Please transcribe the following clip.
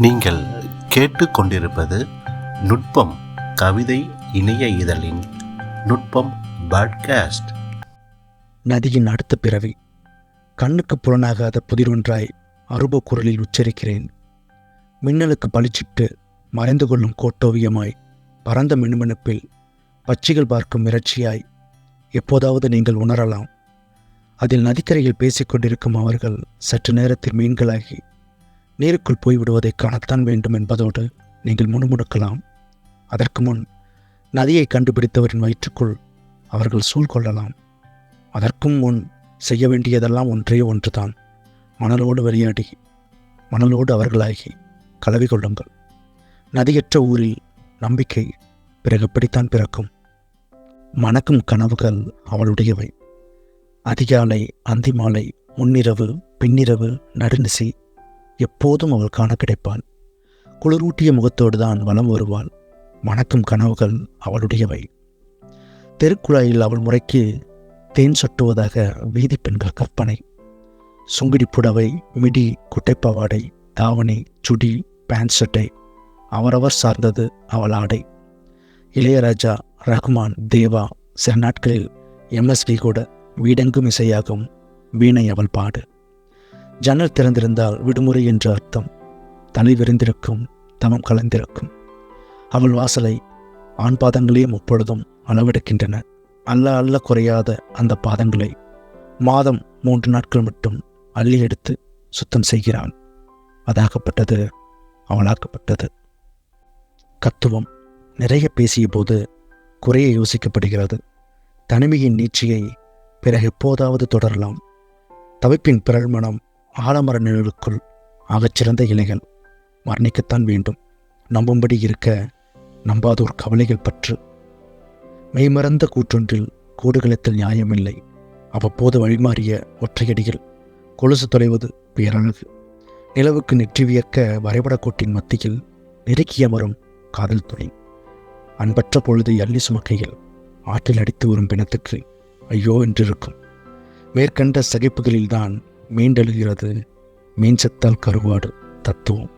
நீங்கள் கேட்டுக்கொண்டிருப்பது நுட்பம் கவிதை இணைய இதழின் நுட்பம் பாட்காஸ்ட். நதியின் அடுத்த பிறவி. கண்ணுக்கு புலனாகாத புதிரொன்றாய் அருப குரலில் உச்சரிக்கிறேன். மின்னலுக்கு பளிச்சிட்டு மறைந்து கொள்ளும் கோட்டோவியமாய் பரந்த மினுமினுப்பில் பச்சிகள் பார்க்கும் மிரட்சியாய் எப்போதாவது நீங்கள் உணரலாம். அதில் நதிக்கரையில் பேசிக்கொண்டிருக்கும் அவர்கள் சற்று நேரத்தில் மீன்களாகி நீருக்குள் போய்விடுவதை காணத்தான் வேண்டும் என்பதோடு நீங்கள் முணுமுணுக்கலாம். அதற்கு முன் நதியை கண்டுபிடித்தவரின் வயிற்றுக்குள் அவர்கள் சூழ்கொள்ளலாம் அதற்கும் முன் செய்ய வேண்டியதெல்லாம் ஒன்றே ஒன்றுதான். மணலோடு விளையாடி மணலோடு அவர்களாகி கலவி கொள்ளுங்கள். நதியற்ற ஊரில் நம்பிக்கை பிறகு எப்படித்தான் பிறக்கும். மணக்கும் கனவுகள் அவளுடையவை. அதிகாலை அந்தி மாலை முன்னிரவு பின்னிரவு நடுநிசி எப்போதும் அவள் காண கிடைப்பாள். குளிரூட்டிய முகத்தோடு தான் வலம் வருவாள். மணக்கும் கனவுகள் அவளுடையவை. தெருக்குழாயில் அவள் முறைக்கு தேன் சொட்டுவதாக வீதி பெண்கள் கற்பனை. சுங்கிடி புடவை மிடி குட்டைப்பாவாடை தாவணி சுடி பேண்ட் சட்டை அவரவர் சார்ந்தது அவள் ஆடை. இளையராஜா ரஹ்மான் தேவா சில நாட்களில் எம்எஸ்வி கூட வீடெங்கும் இசையாகும் வீணை அவள் பாடு. ஜன்னல் திறந்திருந்தால் விடுமுறை என்று அர்த்தம். தலை விரிந்திருக்கும் தமம் கலந்திருக்கும். அவள் வாசலை ஆண் பாதங்களே முப்பொழுதும் அளவெடுக்கின்றன. அல்ல அல்ல குறையாத அந்த பாதங்களை மாதம் மூன்று நாட்கள் மட்டும் அள்ளி எடுத்து சுத்தம் செய்கிறான். அதாகப்பட்டது அவளாக்கப்பட்டது கத்துவம் நிறைய பேசிய போது குறைய யோசிக்கப்படுகிறது. தனிமையின் நீட்சியை பிறகு எப்போதாவது தொடரலாம். தவிப்பின் பிறழ்மணம் மனம் ஆலமர நிழலுக்குள் ஆகச்சிறந்த இலைகள் மரணிக்கத்தான் வேண்டும். நம்பும்படி இருக்க நம்பாதோர் கவலைகள் பற்று. மெய்மறந்த கூற்றொன்றில் கூடுகளத்தில் நியாயமில்லை. அவ்வப்போது வழிமாறிய ஒற்றையடியில் கொலுசு தொலைவது பேரழகு. நிலவுக்கு நெற்றி வியர்க்க வரைபடக்கோட்டின் மத்தியில் நெருக்கிய மரும் காதல் துணை அன்பற்ற பொழுது அள்ளி சுமக்கையில் ஆற்றில் அடித்து வரும் பிணத்துக்கு ஐயோ என்றிருக்கும். மேற்கண்ட சகிப்புகளில்தான் மீண்டெழுகிறது. மீன் சத்தால் கருவாடு தத்துவம்.